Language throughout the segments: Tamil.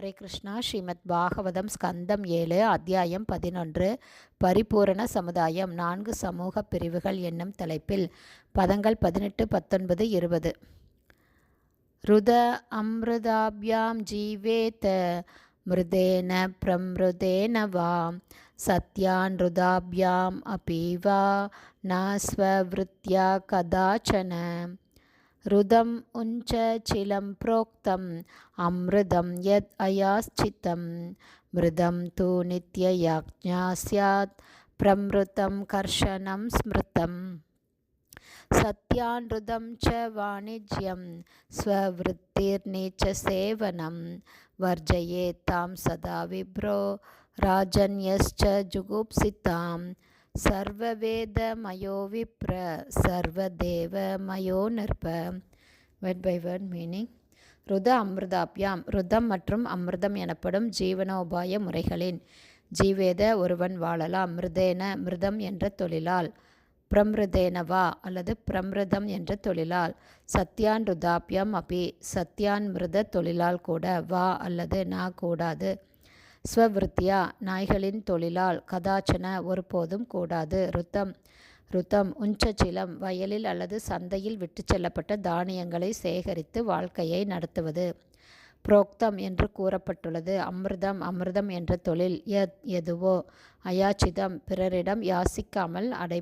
ஹரே கிருஷ்ணா. ஸ்ரீமத் பாகவதம் ஸ்கந்தம் ஏழு அத்தியாயம் பதினொன்று பரிபூரண சமுதாயம் நான்கு சமூக பிரிவுகள் என்னும் தலைப்பில் பதங்கள் பதினெட்டு பத்தொன்பது இருபது. ருத அமிர்தாபியாம் ஜீவேத மிருதேன பிரமிருதேன வா சத்யான் ருதாபியாம் அபீவா நாஸ்வவிருத்தியா கதாச்சன. रुदम् उञ्च चिलं प्रोक्तम् अमृतं यद् अयाश्चितं। मृदं तु नित्ययाज्ञा स्यात् प्रमृतं कर्षणं स्मृतम्। सत्यानृतं च वाणिज्यं स्ववृत्तिर्नीचसेवनं वर्जयेत्तां सदा विभ्रो राजन्यश्च जुगुप्सिताम् சர்வவேதமயோ விப்ர சர்வதேவமயோ நிற்ப வேர்ட் பை வேர்ட் மீனிங் ருத அமிர்தாப்யாம் ருதம் மற்றும் அமிர்தம் எனப்படும் ஜீவனோபாய முறைகளின். ஜீவேத ஒருவன் வாழலாம் மிருதேன மிருதம் என்ற தொழிலால். பிரமிருதேனவா அல்லது பிரமிருதம் என்ற தொழிலால். சத்யான் ருதாப்யம் அபி சத்யான் மிருத தொழிலால் கூட வா அல்லது நா கூடாது. ஸ்வவிருத்தியா? நாய்களின் தொழிலால் கதாச்சன ஒருபோதும் கூடாது. ருத்தம் ருத்தம் உஞ்சச்சிலம் வயலில் அல்லது சந்தையில் விட்டு செல்லப்பட்ட தானியங்களை சேகரித்து வாழ்க்கையை நடத்துவது. புரோக்தம் என்று கூறப்பட்டுள்ளது. அமிர்தம் அமிர்தம் என்ற தொழில் எத் எதுவோ. அயாச்சிதம் பிறரிடம் யாசிக்காமல் அடை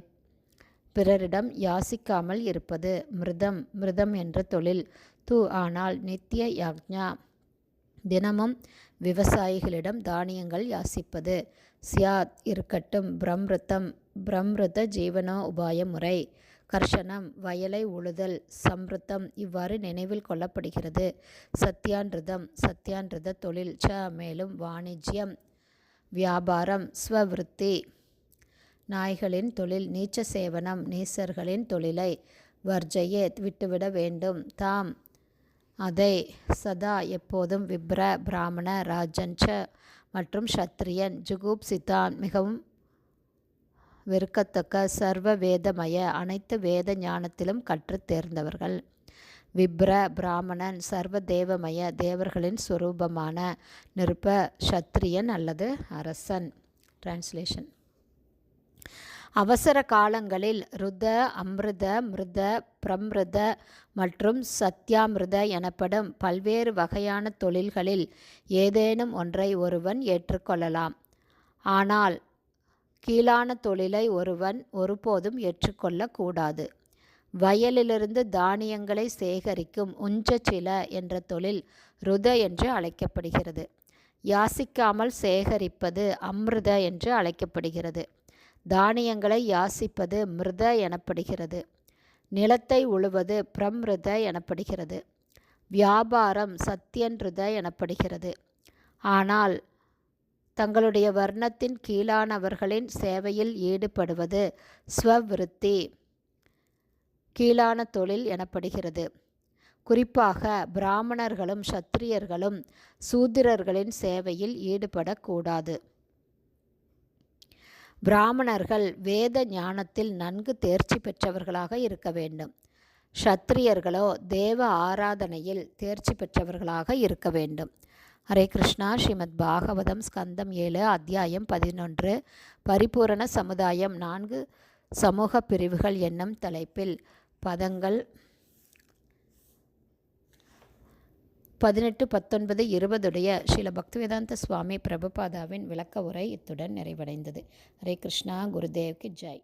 பிறரிடம் யாசிக்காமல் இருப்பது. மிருதம் மிருதம் என்ற தொழில். து ஆனால் நித்திய யாக்ஞா. தினமும் விவசாயிகளிடம் தானியங்கள் யாசிப்பது. சியாத் இருக்கட்டும். பிரம்ருத்தம். பிரம்ருத ஜீவனோ உபாய முறை. கர்ஷனம். வயலை உழுதல். சம்ருத்தம். இவ்வாறு நினைவில் கொள்ளப்படுகிறது. சத்யான்ருதம். சத்யான்ருத தொழில். ச. மேலும் வாணிஜ்யம். வியாபாரம். ஸ்வவிருத்தி. நாய்களின் தொழில். நீச்ச சேவனம். நீசர்களின் தொழிலை வர்ஜையே விட்டுவிட வேண்டும். தாம் அதை சதா எப்போதும் விப்ர பிராமண ராஜன்ச மற்றும் சத்ரியன் ஜுகூப் சித்தான் மிகவும் வெறுக்கத்தக்க சர்வ வேதமய அனைத்து வேத ஞானத்திலும் கற்று தேர்ந்தவர்கள். விப்ர பிராமணன் சர்வ தேவமய தேவர்களின் சுரூபமான நிருப்ப ஷத்ரியன் அல்லது அரசன். டிரான்ஸ்லேஷன் அவசர காலங்களில் ருத அமிர்த மிருத பிரமிருத மற்றும் சத்யாமிருத எனப்படும் பல்வேறு வகையான தொழில்களில் ஏதேனும் ஒன்றை ஒருவன் ஏற்றுக்கொள்ளலாம். ஆனால் கீழான தொழிலை ஒருவன் ஒருபோதும் ஏற்றுக்கொள்ளக்கூடாது வயலிலிருந்து தானியங்களை சேகரிக்கும் உஞ்சச்சில என்ற தொழில் ருத என்று அழைக்கப்படுகிறது. யாசிக்காமல் சேகரிப்பது அமிர்த என்று அழைக்கப்படுகிறது. தானியங்களை யாசிப்பது மிருத எனப்படுகிறது. நிலத்தை உழுவது பிரம்ருத எனப்படுகிறது. வியாபாரம் சத்தியன்ருத எனப்படுகிறது. ஆனால் தங்களுடைய வர்ணத்தின் கீழானவர்களின் சேவையில் ஈடுபடுவது ஸ்வவிருத்தி கீழான தொழில் எனப்படுகிறது. குறிப்பாக பிராமணர்களும் சத்திரியர்களும் சூத்திரர்களின் சேவையில் ஈடுபடக்கூடாது. பிராமணர்கள் வேத ஞானத்தில் நன்கு தேர்ச்சி பெற்றவர்களாக இருக்க வேண்டும். ஷத்திரியர்களோ தேவ ஆராதனையில் தேர்ச்சி பெற்றவர்களாக இருக்க வேண்டும். ஹரே கிருஷ்ணா. ஸ்ரீமத் பாகவதம் ஸ்கந்தம் ஏழு அத்தியாயம் பதினொன்று. பரிபூரண சமுதாயம் நான்கு சமூக பிரிவுகள் என்னும் தலைப்பில் பதங்கள் பதினெட்டு பத்தொன்பது இருபதுடைய ஸ்ரீல பக்திவேதாந்த சுவாமி பிரபுபாதாவின் விளக்க உரை இத்துடன் நிறைவடைந்தது. ஹரே கிருஷ்ணா குருதேவ்க்கு ஜெய்.